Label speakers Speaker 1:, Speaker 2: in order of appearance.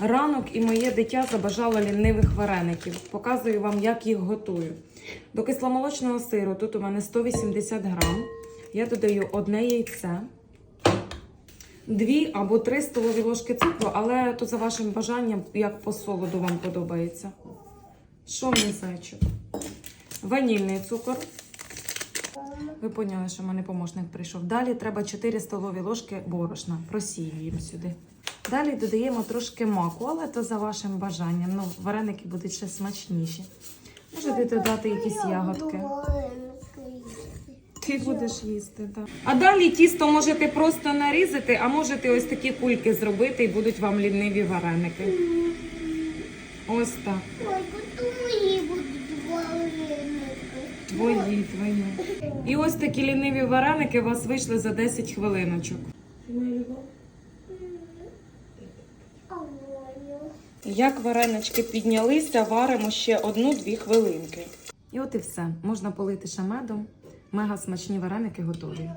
Speaker 1: Ранок і моє дитя забажало лінивих вареників. Показую вам, як їх готую. До кисломолочного сиру тут у мене 180 грам. Я додаю одне яйце, дві або три столові ложки цукру, але то за вашим бажанням, як по солоду вам подобається. Мій зайчик? Ванільний цукор. Ви поняли, що в мене помощник прийшов. Далі треба 4 столові ложки борошна. Просіюємо сюди. Далі додаємо трошки маку, але то за вашим бажанням. Ну, вареники будуть ще смачніші. Можете додати якісь ягодки. Ти будеш їсти, так. А далі тісто можете просто нарізати, а можете ось такі кульки зробити і будуть вам ліниві вареники. Ось так.
Speaker 2: Ой, вареники.
Speaker 1: Твої, твої. І ось такі ліниві вареники у вас вийшли за 10 хвилиночок.
Speaker 2: А воно?
Speaker 1: Як варенички піднялися, варимо ще одну-дві хвилинки. І от і все. Можна полити шамедом. Мега смачні вареники готові.